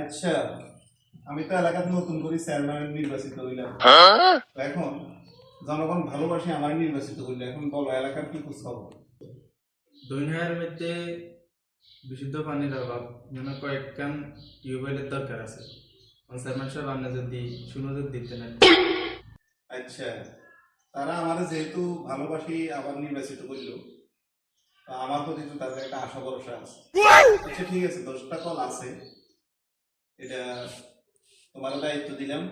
আচ্ছা আমি তো এলাকার নতুন করে চেয়ারম্যান নির্বাচিত হইলাম। এখন জনগণ ভালোবাসে আমার নির্বাচিত হইলে এখন বলো এলাকার কি খোঁজ খবর? দুনিয়ার মধ্যে বিশুদ্ধ পানির অভাব যেন কয়েকখান টিউবওয়েলের দরকার আছে। চেয়ারম্যান সাহেব আপনি যদি সুনজর দিতেন আচ্ছা তারা আমার যেহেতু ভালোবাসি আবার নির্বাচিত করল আমার প্রতি তো তাদের একটা আশা ভরসা আছে। আচ্ছা ঠিক আছে দশটা কল আছে। এটা তোমার দায়িত্ব দিলাম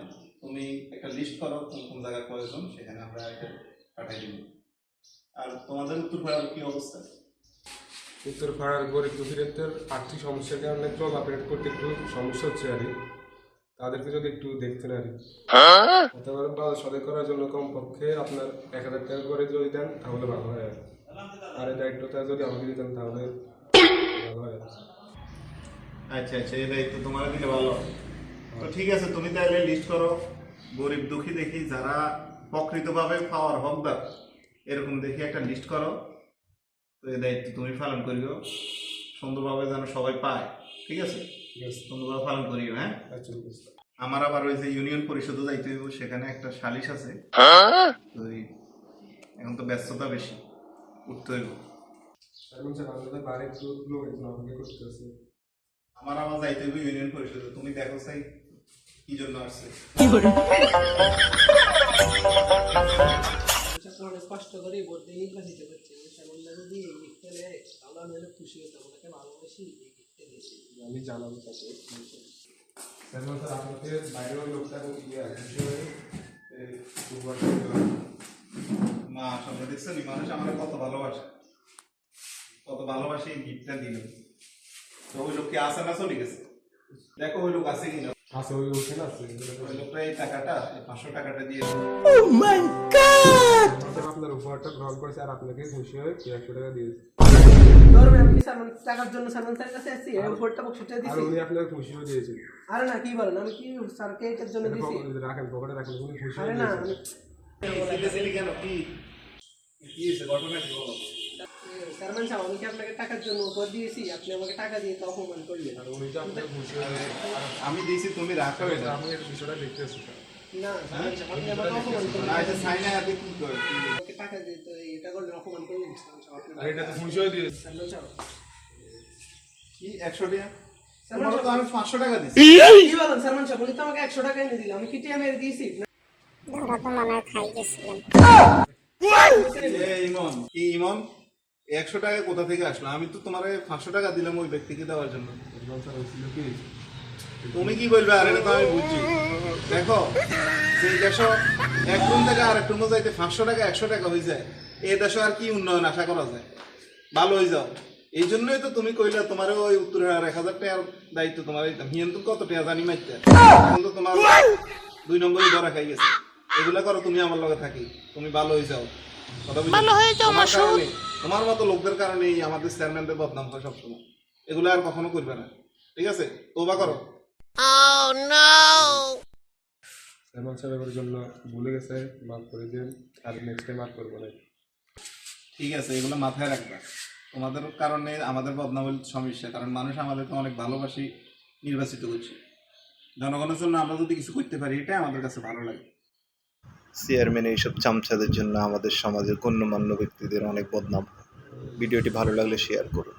তুমি একটা লিস্ট করো কোন কোন জায়গায় প্রয়োজন সেখানে আমরা এটা পাঠাই দিব আর তোমাদের উত্তর পাড়ার কি অবস্থা উত্তর পাড়ার গরিব দুঃখীদের আর্থিক সমস্যার কারণে চলাফেরা করতে একটু সমস্যা হচ্ছে আর কি। তাদেরকে যদি একটু দেখতেন আর কি। অথবা বা সদয় করার জন্য কমপক্ষে আপনার এক হাজার টাকা করে যদি দেন তাহলে ভালো হয় আর কি। আর এই দায়িত্বটা যদি আমাকে দিতেন তাহলে ভালো হয়। আচ্ছা আচ্ছা এই দায়িত্ব তোমার দিলে ভালো। তো ঠিক আছে তুমি তাহলে লিস্ট করো। গরিব দুঃখী দেখি যারা প্রকৃতভাবে পাওয়ার হকদার এরকম দেখি একটা লিস্ট করো। তো এই দায়িত্ব তুমি পালন করিও। সুন্দরভাবে যেন সবাই পায় ঠিক আছে? ঠিক আছে সুন্দরভাবে পালন করিও হ্যাঁ? আচ্ছা আমার আবার ওই যে ইউনিয়ন পরিষদে যাইতে হইব সেখানে একটা সালিশ আছে। তো এই- এখন তো ব্যস্ততা বেশি উঠতে হইব। চেয়ারম্যান সাহেব আমাদের বাড়ি একটু লোক আমাকে করতে আমার আবার যাইতে হইব ইউনিয়ন পরিষদে তুমি দেখো চাই কি জন্য আসছে? কষ্ট করে ভোট দিয়ে নির্বাচিত করছে সামনে যদি আমি অনেক খুশি হতাম ওনাকে ভালোবাসি দিয়েছি আমি জানাব তাকে। স্যার আপনাকে বাইরের ইয়ে খুশি হয়ে। মা সামনে দেখছেন এই মানুষ আমার কত ভালোবাসে। কত ভালোবাসে এই গিফটটা দিল তো ওই লোক কি আসে না চলে গেছে? দেখো ওই লোক আছে কিনা। আছে ওই ওখানে আছে। ওই লোকটা এই টাকাটা এই পাঁচশো টাকাটা দিয়ে স্যার আপনার উপহারটা গ্রহণ করেছে আর আপনাকে খুশি হয়ে একশো টাকা দিয়েছে? কি টাকার জন্য সালমান স্যারের কাছে আসছি ভোটটা বক্সটা আর উনি আপনাকে খুশি হয়ে দিয়েছে আরে না কি বলেন আমি কি স্যারকে এটার জন্য রাখেন পকেটে রাখেন উনি খুশি আরে না আমি কি? কি ঘটনা কি আমি কি আপনাকে টাকার জন্য উপহার দিয়েছি আপনি আমাকে টাকা দিয়ে তো অপমান করলেন হয়ে? আমি দিয়েছি তুমি রাখো এটা আমি এই বিষয়টা দেখতেছি স্যার না আপনি আমাকে অপমান করলেন না এটা সাইনা আপনি কি করে? কি বলে? আমাকে টাকা দিয়ে তো এটা করলেন অপমান করলেন চেয়ারম্যান সাহেব, আপনি আর এটা তো খুশি হয়ে দিয়েছে। সাহেব, কি একশো টাকা? তোমার তো আমি পাঁচশো টাকা দিচ্ছি কি বলেন চেয়ারম্যান সাহেব উনি তো আমাকে একশো টাকা এনে দিল আমি কি টিয়া মেরে দিয়েছি? না। তো মনে খাই গেছিলেন ইমন কি ইমন? একশো টাকা কোথা থেকে আসলো? আমি তো তোমার পাঁচশো টাকা দিলাম ওই ব্যক্তিকে দেওয়ার জন্য। তুমি কি বলবে? আর এটা তো আমি বুঝছি। দেখো যে দেশ এক রুম থেকে আর এক রুমে যাইতে পাঁচশো টাকা একশো টাকা হয়ে যায়। এই দেশে আর কি উন্নয়ন আশা করা যায়? ভালো হয়ে যাও। এই জন্যই তো তুমি কইলে তোমার ওই উত্তরের আর এক হাজার টাকার দায়িত্ব তোমার দিতাম হিয়েন তো কত টাকা জানি মাইতে। এখন তো তোমার দুই নম্বরই ধরা খাই গেছে। এগুলা করো তুমি আমার লগে থাকি। তুমি ভালো হয়ে যাও। কথা বুঝছ? তোমার কারণে তোমার মতো লোকদের কারণে এই আমাদের চেয়ারম্যানদের বদনাম হয় সবসময়। এগুলো আর কখনো করবে না। ঠিক আছে? তোবা করো। চেয়ারম্যান সাহেবের জন্য ভুলে গেছে মাফ করে দিন। আর নেক্সট টাইম আর করব না। ঠিক আছে এগুলো মাথায় রাখবা। তোমাদের কারণে আমাদের বদনামের সমস্যা কারণ মানুষ আমাদেরকে অনেক ভালোবাসি নির্বাচিত করছে। জনগণের জন্য আমরা যদি কিছু করতে পারি এটাই আমাদের কাছে ভালো লাগে। চেয়ারম্যান এইসব চামচাদের জন্য আমাদের সমাজের গণ্যমান্য ব্যক্তিদের অনেক বদনাম। ভিডিওটি ভালো লাগলে শেয়ার করুন